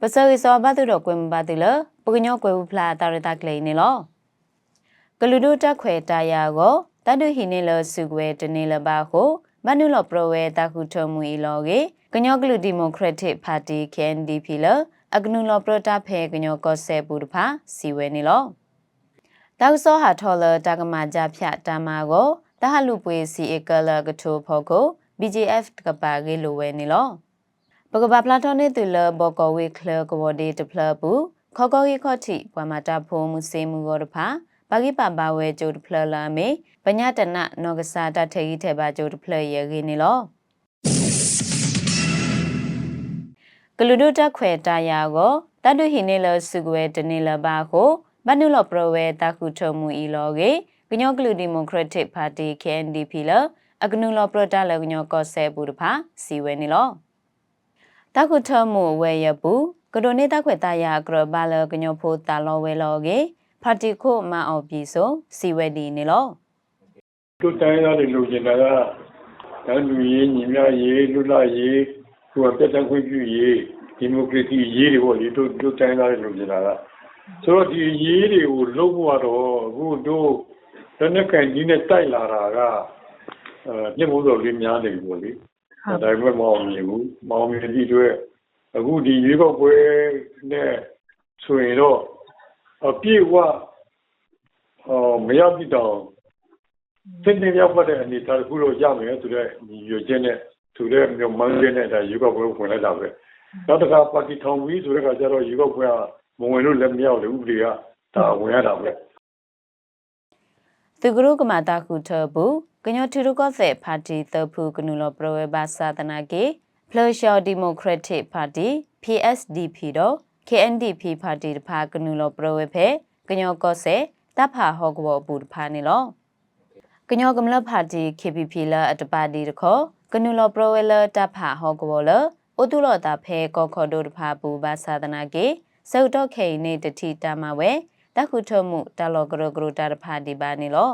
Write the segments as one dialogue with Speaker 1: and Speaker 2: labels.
Speaker 1: စရီစောဘတ်တော့ကွယ်မပါတိလပကညောကွယ်ဘူးဖလာတာရတာကလေးနေလောကလူဒိုတက်ခွဲတာယာကိုတတုဟိနေလစုကွယ်တနေလပါကိုမနုလပရဝဲတခုထုံမူဤလောကေကညောကလူဒီမိုကရက်တစ်ပါတီ KNDP လအကနုလပရတာဖဲကညောကောဆေပူတဖာစီဝဲနေလောတောက်စောဟာထော်လတကမာကြဖြတာမာကိုတဟလူပွေစီအကလကထိုဖို့ကို BJF ကပါကေလိုဝဲနေလော ပကဘာပလာတိုနေတူလဘောကဝေခလကဝဒီတဖလဘူးခေါကောဟီခေါတိပွာမတာဖိုးမှုစေမှုကိုတဖာပါကိပပါဝဲကျိုတဖလလာမေပညာတနနောကစားတထေကြီးထဲပါကျိုတဖလရေခင်းနေလောကလူဒုတက်ခွဲတာယာကိုတတုဟိနေလစုကွဲတနေလပါကိုဘနုလပရဝဲတခုထုံမှုဤလောကေကညောကလူဒီမိုကရက်တစ်ပါတီ KNDP လအကနုလပရတာလကညောကောဆဲဘူးတဖာစီဝဲနေလော တခုထုံမှုဝဲရဘူးကဒိုနေတာခွေတာယာကရဘာလကညောဖိုတာလောဝဲလောကေပါတီခိုမအောင်ပြီဆိုစီဝဲဒီနေလော
Speaker 2: တို့တိုင်းသားတွေလိုချင်တာကတန်လူရေးညီမြရေးလူလာရေးဟိုပြတ်တန်းခွင့်ပြုရေးဒီမိုကရေစီရေးတွေပေါ့ဒီတို့တို့တိုင်းသားတွေလိုချင်တာကဆိုတော့ဒီရေးတွေကိုလုံးဝတော့အခုတို့လက်နက်ကန်ကြီးနဲ့တိုက်လာတာကအဲညစ်မိုးတော်လေးများနေပြီပေါ့လေ ဒါပေမဲ့မအောင်မြင်ဘူးမအောင်မြင်တဲ့အတွက်အခုဒီရွေးကောက်ပွဲနဲ့ဆိုရင်တော့အပြည့်အဝအော်မရောက်ပြီတော့စိတ်နဲ့ရောက်ပတ်တဲ့အနေအထားတစ်ခုတော့ရမယ်ဆိုတော့ညီရွယ်ချက်နဲ့သူလည်းမျိုးမှန်းချက်နဲ့ဒါယူကောက်ပွဲဝင်လိုက်တာပဲနောက်တစ်ခါပါတီထောင်ပြီးဆိုတဲ့အခါကျတော့ယူကောက်ပွဲကမဝင်လို့လည်းမရောက်လေဥပဒေကဒါဝင်ရတာပဲ
Speaker 1: သူကရုကမာတာခုထဘူး ကညောထူရကောစေပါတီတဖူကနုလပရဝဲဘာသာတနာကေဖလရှောဒီမိုကရက်တစ်ပါတီ PSDP တော့ KNDP ပါတီတဖာကနုလပရဝဲဖဲကညောကောစေတဖာဟောကဘောဘူးတဖာနေလောကညောကမလပါတီ KPP လာအတပါတီတခောကနုလပရဝဲလတဖာဟောကဘောလအိုတုလောတာဖဲကောခောဒိုတဖာဘူးဘာသာတနာကေစေုတ်တော့ခိနေတတိတမဝဲတခုထမှုတလောကရကရတာတဖာဒီပါနေလော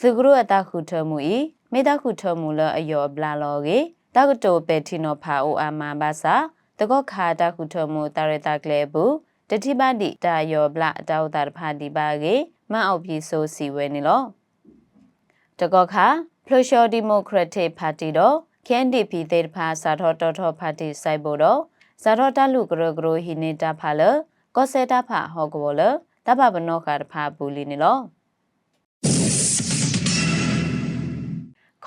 Speaker 1: စုကရအတခုထမှုဤမေတခုထမှုလအယောဘလာလောကေတကတိုပေတီနောဖာအိုအာမဘာစာတကောခါတခုထမှုတရတကလေဘူးတတိပါတိတာယောဘလာအတောတာတဖာဒီပါကေမအောက်ပြီဆိုစီဝဲနေလောတကောခါဖလိုရှောဒီမိုကရက်တစ်ပါတီတော့ KNDP တေတဖာစာထောတော်ထောပါတီစိုက်ဖို့တော့ဇာတော်တလူကရကရဟိနေတာဖာလကောဆေတာဖာဟောကဘောလတပပနောခါတဖာဘူးလီနေလော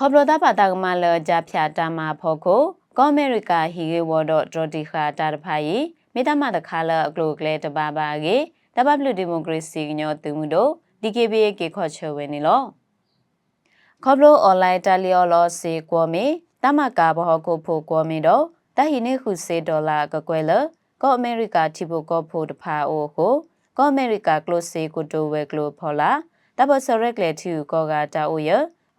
Speaker 1: ခေါပလိုတာပါတာကမလကြဖြာတာမာဖောကိုကောအမေရိကဟီဂေဝဒဒရတိခာတာတဖာယီမေတ္တမတခါလအကလိုကလေတဘာဘာကေတပပလူဒီမိုကရေစီညောသူမှုတို့ DKBA ကေခေါ်ချဝဲနေလောခေါပလိုအွန်လိုင်းတလီယောလောစီကွန်မီတမကာဘောကိုဖို့ကွန်မီတော့တဟိနေခုစေဒေါ်လာကကွယ်လကောအမေရိကတီဘိုကောဖို့တဖာအိုကိုကောအမေရိကကလိုစေကိုတိုဝဲကလိုဖော်လာတဘဆရက်လေတီကိုကတာအိုယ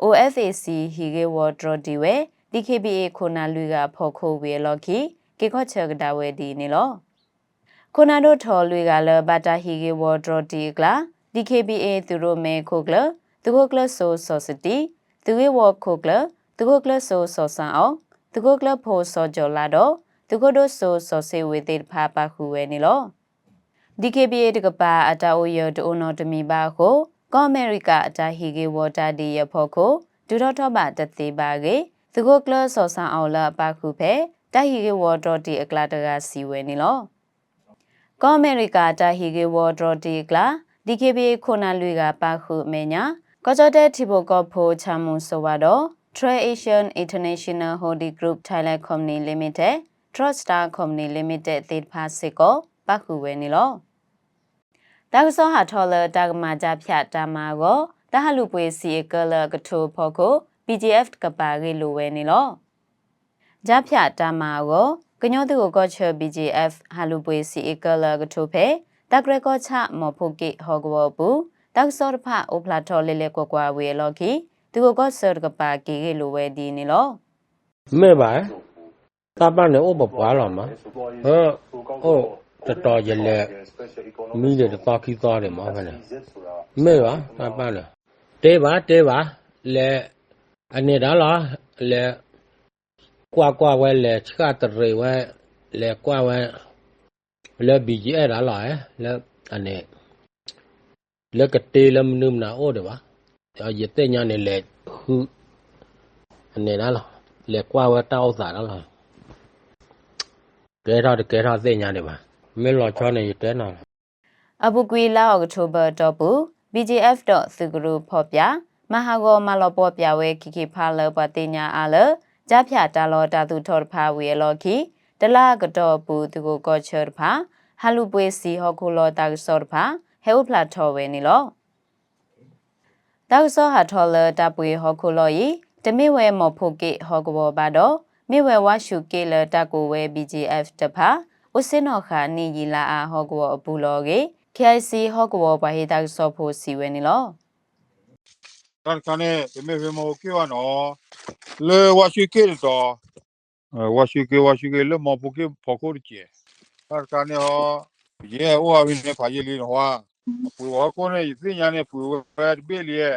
Speaker 1: OFAC ဟီဂေဝဒရဒီဝဲ DKBA ခိုနာလူကဖော်ခိုဝေလော်ခီကေခောချကဒါဝဲဒီနေလောခိုနာတို့ထော်လူကလဘတာဟီဂေဝဒရဒီကလာ DKBA သူတို့မဲခိုကလသူကိုကလဆိုဆိုစတီသူဝေဝခိုကလသူကိုကလဆိုဆိုဆန်အောင်သူကိုကလဖိုဆိုဂျော်လာတော့သူကိုတို့ဆိုဆိုစေဝေတေဖာပါခုဝဲနေလော DKBA တကပါအတာအိုယဒိုနိုတမီပါကို ကောအမေရိကအတာဟီဂေဝါတာဒီရဖို့ကိုဒူတော့တော့ပါတသေးပါကေသူကိုကလဆောဆန်အောင်လာပါခုဖဲတာဟီဂေဝါတော်တီအကလာတကစီဝဲနေလောကောအမေရိကတာဟီဂေဝါတော်တီကလာ DKBA ခုနာလူကပါခုမေညာကောကြတဲ့တီဘိုကောဖိုချမှုဆိုတော့ Trade Asian International Holding Group Thailand Company Limited Trust Star Company Limited တေဖာစစ်ကိုပခုဝဲနေလော ဒါကစောဟာထော်လဒါကမာကြဖြတ်တာမာကိုဒါဟလူပွေစီကလကထိုဖို့ကို PGF ကပါရီလိုဝဲနေလောကြဖြတ်တာမာကိုကညောသူကိုကော့ချ BGF ဟာလူပွေစီကလကထိုဖဲတကရကောချမော်ဖိုကိဟောကဝဘူးတောက်စောတဖအိုဖလာထော်လေးလေးကွာကွာဝေလော်ကီသူကိုကော့ဆော်ကပါကီလိုဝဲဒီနေလော
Speaker 3: မဲ့ပါတာပန်းနဲ့ဥပပွားလောမှာဟောဟော tata yele mi de ta ki ta de ma ngale me ba ta pa le te ba te ba le ane da la le kwa kwa we le chha ta re we le kwa we le bi ji a da la le ane le ka te le mu num na o de ba ya ye te nya ne le hu ane da la le kwa we ta o sa da la ကဲတော့ကဲတော့သိညာနေပါ ba me lo cha ne ye te na
Speaker 1: အပုကွေလာအောက်တိုဘာတော့ဘူး BGF တော့သူကရူဖော်ပြမဟာဂောမလောပေါ်ပြဝဲခိခိဖာလပတိညာအားလကြဖြာတာလောတာသူထော်ဖာဝေလောခိတလာကတော့ဘူးသူကိုကောချောဖာဟာလူပွေစီဟောခုလောတာဆောဖာဟဲဝဖလာထော်ဝဲနီလောတာဆောဟာထော်လတာပွေဟောခုလောယီတမိဝဲမော်ဖို့ကေဟောကဘောပါတော့မိဝဲဝါရှုကေလတာကိုဝဲ BGF တဖာ ဥစင်နောခာနီယီလာအာဟောကဘောအပူလောကေ KIC ဟော့ကဘောဘာဟေတာဆော့ဖို့စီဝဲနေလော
Speaker 4: တာကနဲ့ဒီမေမေမိုကေဝနော်လေဝါရှိကေတော့ဝါရှိကေဝါရှိကေလေမောပကေဖခိုရချေတာကနဲ့ဟောယေဟောဝင်းနေဖာယေလီနော်ဟာပူဝါကိုနေသိညာနဲ့ပူဝဲဘေလီယေ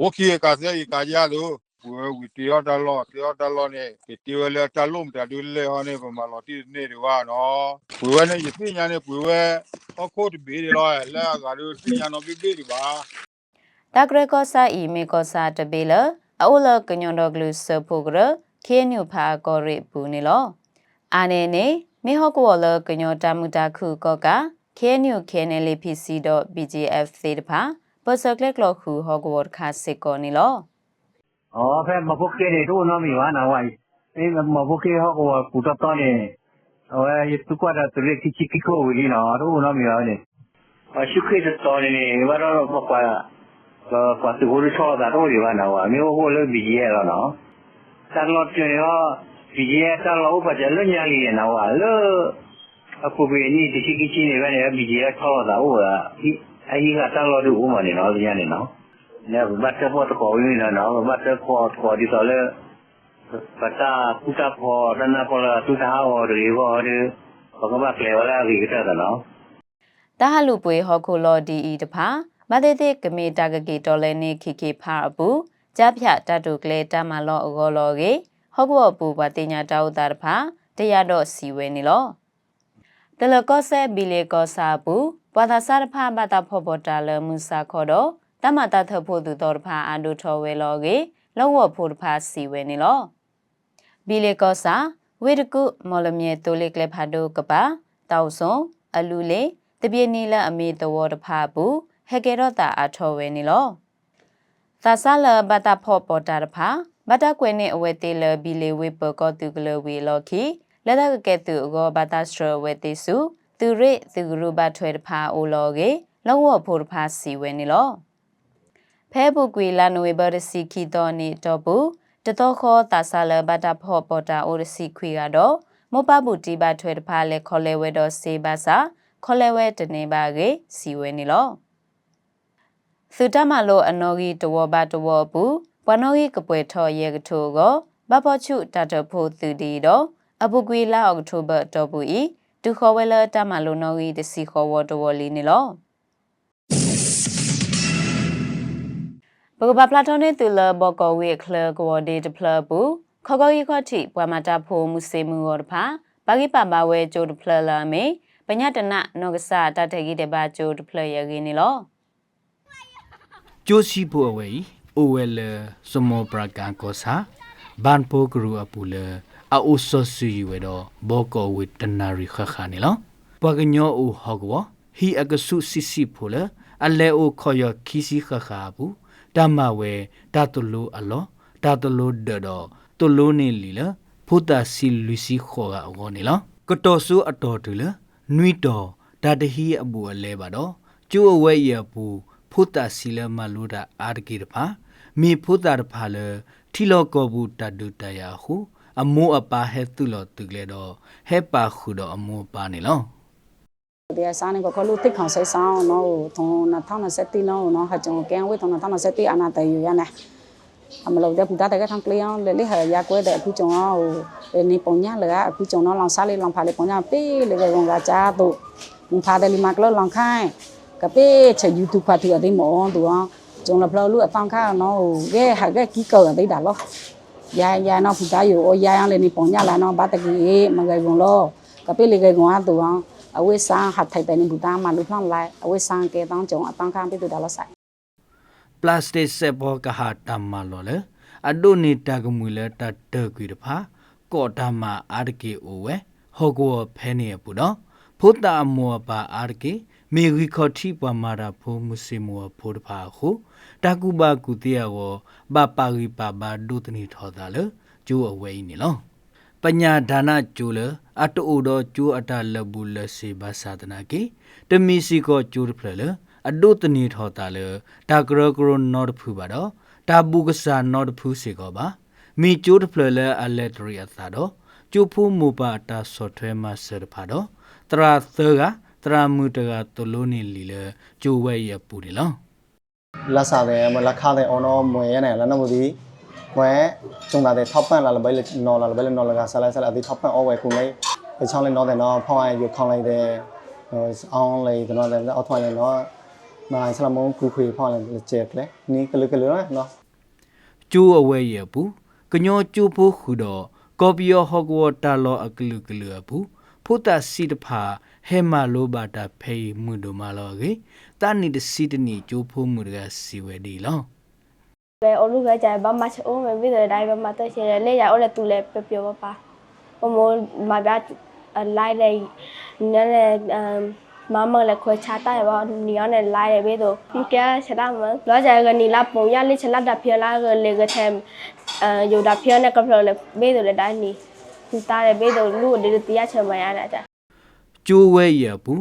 Speaker 4: ဝကီကာစေီကာကြလို့ ပူဝီတီယောတလောတီယောတလောနဲ့တီဝဲလေတလုံးတဒူလေဟောနေပမာလောတီနေရဝနော်ပူဝဲနေသိညာနဲ့ပူဝဲဟောခိုတဘေလောလဲကလို့သိညာနော်ဘေဘေလီပါ
Speaker 1: တဂရကောစာအီမေကောစာတပေလအိုလကညွန်တော်ဂလူဆဖို့ကရခေညုဖာကောရိဘူးနေလောအာနေနေမေဟော့ကောလကညောတမူတာခုကောကခေညုခေနေလေပီစီတော့ BGF သေတဖာပစကလက်ကလခုဟော့ကောခါစစ်ကောနေလော
Speaker 5: 어, 그 래, 뭐, 복귀 해, 또 놈이 와, 나 와. 이거 뭐, 복귀하 고, 와, 굳었더 니, 어, 이 뚜과 다, 둘이 키치 키 코, 우 리, 나, 또 놈이 와, 네. 어, 슈크해졌더 니, 이거 로, 뭐, 과, 어, 과, 고를 쳐 다, 또 우리 와, 나 와. 미 워, 고를 미지해 라, 너. 딸 로, 쭈 여, 미지 해, 딸 로, 오빠 자, 르냐리에 나 와, 르. အခုပဲနေတချိကိချင်းတွေပဲနေပြီးရထောက်တာဟုတ်လားအကြီးကတန်လို့ဒီဥမနေတော့ညနေနော် เอแล้วเนาะแต่เราเจอว่าบีเอแต่เราปัจจัยเรื่องยังลีนะว่าเลิกအခုပဲนี่တချိကိချင်းနေပဲနေဘီဂျီအထောက်တာဟုတ်လားဒီအကြီးကတောက်လို့ဒီဥမနေနော်ဒီညနေနော် ne batte po to ko wi na no batte po ko di to le bata puta po dana po la tu ta ho ri ho ri ko ko ba kle wala ri ta da no
Speaker 1: တဟလူပွေဟောခုလောဒီဤတဖာမတေတေကမေတာကကေတော်လဲနေခိခိဖာအပူကြဖြတတုကလေတမလောအဂောလောကေဟောကောပူပတိညာတောတာတဖာတရားတော့စီဝဲနေလောတလကောဆဲဘီလေကောစာပူပဝါသာစာတဖာဘာတာဖောပေါ်တာလမူစာခောတော့ တမတာထဖို့သူတော်တဖာအာဒုထောဝဲလောကေလောဝဖို့တဖာစီဝဲနေလောဘီလေကောစာဝေဒကုမော်လမြေတိုလိကလေဖာဒိုကပါတောက်ဆုံအလူလေတပြည့်နီလအမေတော်တဖာဘူးဟကေတော့တာအထောဝဲနေလောသာဆလဘတာဖော့ပေါ်တာတဖာဘတာကွယ်နေအဝဲတေလဘီလေဝေပကောတူကလဝေလော်ခီလက်တကကဲတူအောဘတာစထရဝဲတေစုသူရိသူဂရုဘထွဲတဖာအိုလော်ကေလောဝဖို့တဖာစီဝဲနေလော ဖဲပုကွေလာနွေဘရစီခီတော်နေတော့ဘူးတတော်ခေါ်တာဆလဘတာဖော့ပေါ်တာအိုရစီခွေကတော့မောပပူတီဘထွဲတဖာလေခေါ်လဲဝဲတော့စေပါစာခေါ်လဲဝဲတနေပါကေစီဝဲနေလောသုတမလိုအနောဂီတဝဘတဝဘူးဘဝနောဂီကပွဲထော်ရဲကထိုကိုဘပချုတတဖို့သူဒီတော့အပုကွေလာအောက်တိုဘာတော့ဘူးဤဒုခေါ်ဝဲလတမလိုနောဂီတစီခေါ်ဝတဝလီနေလော ဘဂဘပလာတိုနေတူလဘကောဝေခလကောဒေတဖလဘူးခေါကောရီခေါတိဘဝမတာဖို့မူစေမူော်တဖာဘာဂိပပဝဲဂျိုတဖလလာမေပညတနနောကဆာတတဂိတဘာဂျိုတဖလရဂင်းနီလော
Speaker 6: ကျိုးစီဖို့အဝေးအိုဝဲလစမောပရကန်ကောစာဘန်ပိုဂရူအပူလအအိုဆောဆူယူဝဲတော့ဘောကောဝေတနာရီခခါနေလောပကညောအိုဟောကောဟီအကဆုစီစီဖို့လအလဲအိုခေါ်ရခီစီခခါဘူးတ မဝဲတတလူအလောတတလူဒတော့တလူနေလီလဖုတာစီလူစီခေါ်ကောနေလောကတော်ဆူအတော်တူလနွီတော်ဒါတဟီအပူအလဲပါတော့ကျိုးအဝဲရပူဖုတာစီလမလူတာအာရကိတဖာမိဖုတာတဖာလထီလောကောဘူးတဒုတယာဟုအမိုးအပါဟဲသူလောသူကလေတော့ဟဲပါခုတော့အမိုးပါနေလော
Speaker 7: ဒီအစားနေကကလူတိခေါင်ဆိုင်ဆောင်နော်ထုံနထောင်းနစတိနော်နော်ဟာကျွန်ကဲဝေထုံနထောင်းနစတိအနာတယူရနေအမလို့တဲ့ပူတာတဲ့ထန်ကလျောင်းလေလေဟာရကွဲတဲ့အခုကျွန်တော်ဟိုနေပုံညာလေအခုကျွန်တော်လောင်စားလေးလောင်ဖာလေးပုံညာပေးလေကောင်ကကြားတော့မဖာတယ်လီမကလောလောင်ခိုင်းကပေးချေ YouTube ဖတ်သူအသိမောသူအောင်ကျွန်တော်ဖလောလူအတောင်ခါနော်ကဲဟာကဲကီကောတဲ့တာလောရရနော်ဖူတာယူအော်ရရလေးနေပုံညာလာနော်ဘာတကီမဂိုင်ဘုံလောကပေးလေကောင်ကသူ အောင်အဝိစာဟတ်ထိုက်တဲ့ဘူတာမလူဖလန်လိုက်အဝိစာကဲတောင်းကြုံအတန်းခံပြီးတူဒါလဆိုင်
Speaker 6: ပလတ်စတစ်ဆက်ဘောကဟာတမ်မာလောလေအဒိုနေတာကမူလေတတကွေတဖာကောတာမအာရကေအိုဝဲဟောကောဖဲနေပူတော့ဖုတာမောပါအာရကေမေဂီခေါတိပမာရာဖိုမုစီမောဖိုတဖာခုတာကူဘာကူတေယောဘာပါဂီပါဘာဒုတနီထောတာလေကျိုးအဝဲနေလော ပညာဒါနကျိုးလအတူတော်ကျိုးအတလဘူးလစေဘာသာဒနာကေတမီစီကိုကျိုးဖလလေအဒုတနီထောတာလေတာကရကရနော့ဖူပါတော့တာဘူကဆာနော့ဖူစေကောပါမီကျိုးဖလလေအလက်ဒရီအသာတော့ကျိုးဖူမူပါတာဆော့ဖ်ဝဲမှာဆရဖာတော့တရာသကတရာမူတကတလုံးနေလီလေကျိုးဝဲရပူတယ်လော
Speaker 8: လက်စားတယ်မလက်ခါတယ်အော်နော်မွေရနေလနမဒီမွေ ကျုံတာတဲ့ထောက်ပန့်လာလဘဲနော်လာလဘဲနော်လာကဆလာဆလာအဒီထောက်ပန့်အော်ဝဲခုလေးအချောင်းလေးနော်တယ်နော်ဖောင်းရယူခေါင်းလိုက်တယ်ဟိုအောင်လေးကျွန်တော်လည်းအောက်ထွန်းလေးနော်မိုင်းဆလာမုံကူခွေဖောင်းလေးကျက်ကလေနီးကလကလနော်
Speaker 6: ကျိုးအဝဲရပူကညောကျိုးဖို့ခုတော့ကော်ပီယောဟော့ဂဝတာလောအကလူကလူပူဖုတာစီတဖာဟဲမာလိုဘာတာဖေးမှုတို့မလောကေတာနီတစီတနီကျိုးဖို့မှုတကစီဝဲဒီလော
Speaker 9: ပဲအလူကကြဘာမှချိုးမပြီးတဲ့တိုင်းဘာမှတော့ရှိတယ်လေရအောင်လေသူလည်းပျော်ပါပါဘမိုးမပြလိုက်လေနည်းလေမမလည်းခွချတာရပါနီအောင်နဲ့လိုက်ရပဲတော့ဒီကချက်တာမလောကြကနီလာပုံရလေးချက်လာတာပြလာကလေကတဲ့အဲယူတာပြနဲ့ကပလောလေပဲတော့လေတိုင်းနီသူတာရပဲတော့လူတွေတရားချမရတာကြ
Speaker 6: ကျိုးဝဲရပူ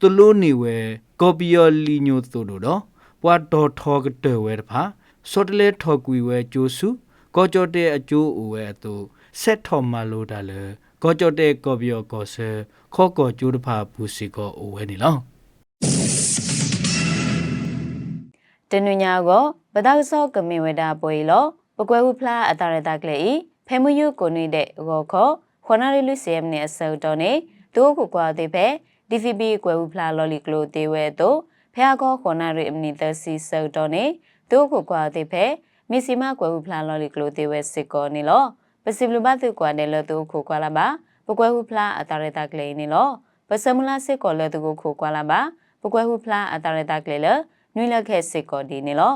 Speaker 6: သူလို့နေဝဲကော်ပီယောလီညိုတို့တော့ပွားတော်ထောကတဲ့ဝဲတဖာ စောတလေထောကွီဝဲကျိုးစုကောကြောတဲ့အကျိုးအဝဲအတူဆက်ထော်မလို့တာလေကောကြောတဲ့ကော်ပီယောကောဆဲခောကောကျိုးတဖာပူစီကောအဝဲနေလော
Speaker 1: တနညာကိုပဒေါက်စောကမေဝဒပွေလောပကွဲဟုဖလားအတာရတာကလေဤဖဲမယုကိုနေတဲ့ရောခောခွန်နာရီလူစီယမ်နေအစောတော်နေဒိုးကိုကွာသေးဖဲ DCB ကွဲဟုဖလားလော်လီကလိုတေဝဲတို့ဖဲကောခွန်နာရီအမနီသစီစောတော်နေ ဒိုးကိုကွာသေးဖဲမီစီမကွဲဟုဖလားလော်လီကလိုတေဝဲစစ်ကောနေလောပစီဘလူဘတ်သူကွာတယ်လို့သူကိုကွာလာပါပကွဲဟုဖလားအတာရတာကလေနေလောပစမလာစစ်ကောလို့သူကိုကိုကွာလာပါပကွဲဟုဖလားအတာရတာကလေလနွေလခဲစစ်ကောဒီနေလော